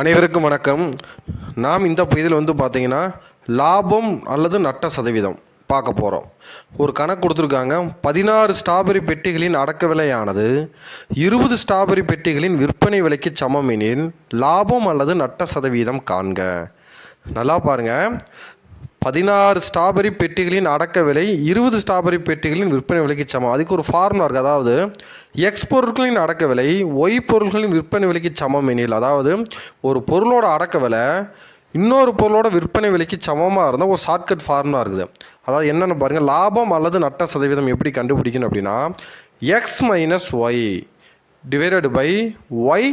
அனைவருக்கும் வணக்கம். நாம் இந்த இதில் வந்து பார்த்தீங்கன்னா லாபம் அல்லது நட்ட சதவீதம் பார்க்க போகிறோம் ஒரு கணக்கு கொடுத்துருக்காங்க. பதினாறு ஸ்ட்ராபெரி பெட்டிகளின் அடக்க விலையானது இருபது ஸ்ட்ராபெரி பெட்டிகளின் விற்பனை விலைக்கு சமம் எனில் லாபம் அல்லது நட்ட சதவீதம் காண்க. நல்லா பாருங்கள் பதினாறு ஸ்ட்ராபெரி பெட்டிகளின் அடக்க விலை இருபது ஸ்ட்ராபெரி பெட்டிகளின் விற்பனை விலைக்கு சமம். அதுக்கு ஒரு ஃபார்முலா இருக்குது அதாவது எக்ஸ் பொருட்களின் அடக்க விலை ஒய் பொருட்களின் விற்பனை விலைக்கு சமம் எனில் அதாவது ஒரு பொருளோட அடக்க விலை இன்னொரு பொருளோட விற்பனை விலைக்கு சமமாக இருந்தால் ஒரு ஷார்ட்கட் ஃபார்முலா இருக்குது. அதாவது என்னென்னு பாருங்கள் லாபம் அல்லது நட்ட சதவீதம் எப்படி கண்டுபிடிக்கணும் அப்படின்னா X minus Y divided by Y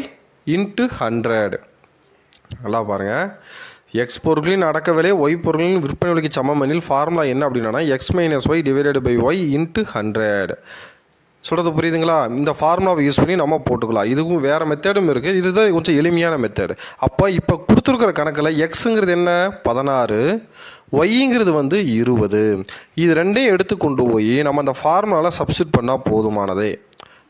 into hundred நல்லா பாருங்கள் எக்ஸ் பொருட்களின் அடக்க விலை ஒய் பொருட்களின் விற்பனை விலைக்கு சமம் எனில் ஃபார்முலா என்ன அப்படின்னா X minus Y divided by Y into hundred சொல்கிறது புரியுதுங்களா? இந்த ஃபார்முலாவை யூஸ் பண்ணி நம்ம போட்டுக்கலாம். இதுவும் வேறு மெத்தடும் இருக்குது இதுதான் கொஞ்சம் எளிமையான மெத்தடு அப்போ இப்போ கொடுத்துருக்குற கணக்கில் எக்ஸுங்கிறது என்ன? பதினாறு. ஒய்ங்கிறது வந்து இருபது. இது ரெண்டையும் எடுத்து கொண்டு போய் நம்ம அந்த ஃபார்முலாவில் சப்ஸ்டியூட் பண்ணால் போதுமானதே.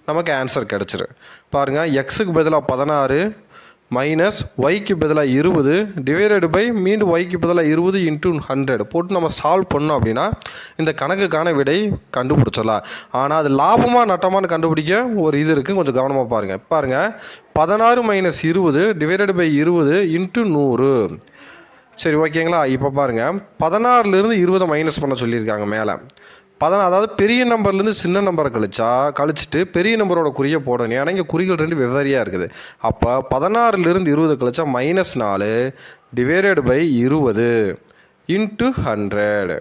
நமக்கு ஆன்சர் கிடச்சிரு பாருங்கள் எக்ஸுக்கு பதிலாக பதினாறு. மைனஸ் ஒய்க்கு பதிலாக இருபது டிவைடட் பை மீண்டும் ஒய்க்கு பதிலாக இருபது இன்ட்டு ஹண்ட்ரட் போட்டு நம்ம சால்வ் பண்ணோம் அப்படின்னா இந்த கணக்குக்கான விடை கண்டுபிடிச்சிடலாம். ஆனால் அது லாபமாக நட்டமானு கண்டுபிடிக்க ஒரு இது இருக்குது கொஞ்சம் கவனமாக பாருங்கள் பாருங்கள் பதினாறு மைனஸ் இருபது டிவைடட் பை இருபது இன்ட்டு நூறு. சரி ஓகேங்களா இப்போ பாருங்கள் பதினாறுலேருந்து இருபதை மைனஸ் பண்ண சொல்லியிருக்காங்க மேலே. பதினாறு அதாவது பெரிய நம்பர்லேருந்து சின்ன நம்பரை கழிச்சா கழிச்சிட்டு பெரிய நம்பரோட குறியை போடணும். ஏன்னா இங்கே குறிகள் ரெண்டு வெவ்வேறையாக இருக்குது. அப்போ பதினாறுலேருந்து இருபது கழிச்சா மைனஸ் நாலு டிவைடட் பை இருபது இன்ட்டு ஹண்ட்ரட்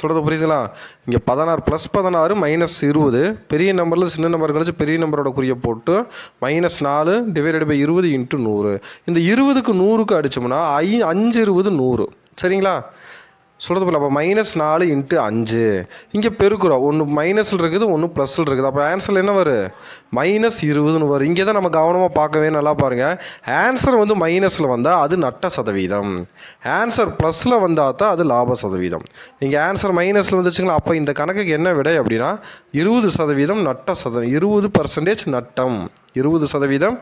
சொல்கிறது புரியுதுங்களா? இங்கே பதினாறு ப்ளஸ் பதினாறு மைனஸ் இருபது. பெரிய நம்பரில் சின்ன நம்பர் கழிச்சு பெரிய நம்பரோட குறியை போட்டு மைனஸ் நாலு டிவைடட் பை இருபது இன்ட்டு நூறு. இந்த இருபதுக்கு நூறுக்கு அடித்தோம்னா ஐ அஞ்சு இருபது நூறு. சரிங்களா? சொல்கிறது போல அப்போ மைனஸ் நாலு இன்ட்டு அஞ்சு. இங்கே பெருக்குறோம். ஒன்று மைனஸில் இருக்குது ஒன்று ப்ளஸில் இருக்குது. அப்போ ஆன்சர் என்ன வரும் மைனஸ் இருபதுன்னு வரும் இங்கே தான் நம்ம கவனமாக பார்க்கவே நல்லா பாருங்கள் ஆன்சர் வந்து மைனஸில் வந்தால் அது நட்ட சதவீதம். ஆன்சர் ப்ளஸில் வந்தால் தான் அது லாப சதவீதம். இங்கே ஆன்சர் மைனஸில் வந்துச்சுங்களா அப்போ இந்த கணக்குக்கு என்ன விடை அப்படின்னா இருபது சதவீதம் நட்ட சதவீதம் இருபது பர்சன்டேஜ் நட்டம். இருபது சதவீதம்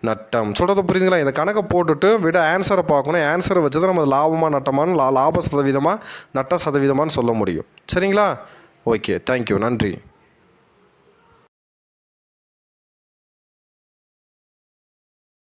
நட்டம். சொல்கிறது புரியுதுங்களா இந்த கணக்கை போட்டுட்டு விட ஆன்சரை பார்க்கணும். ஆன்சரை வச்சு தான் நம்ம லாபமாக நட்டமானு லா லாப சதவீதமாக நட்ட சதவீதமானு சொல்ல முடியும். சரிங்களா? ஓகே தேங்க்யூ நன்றி.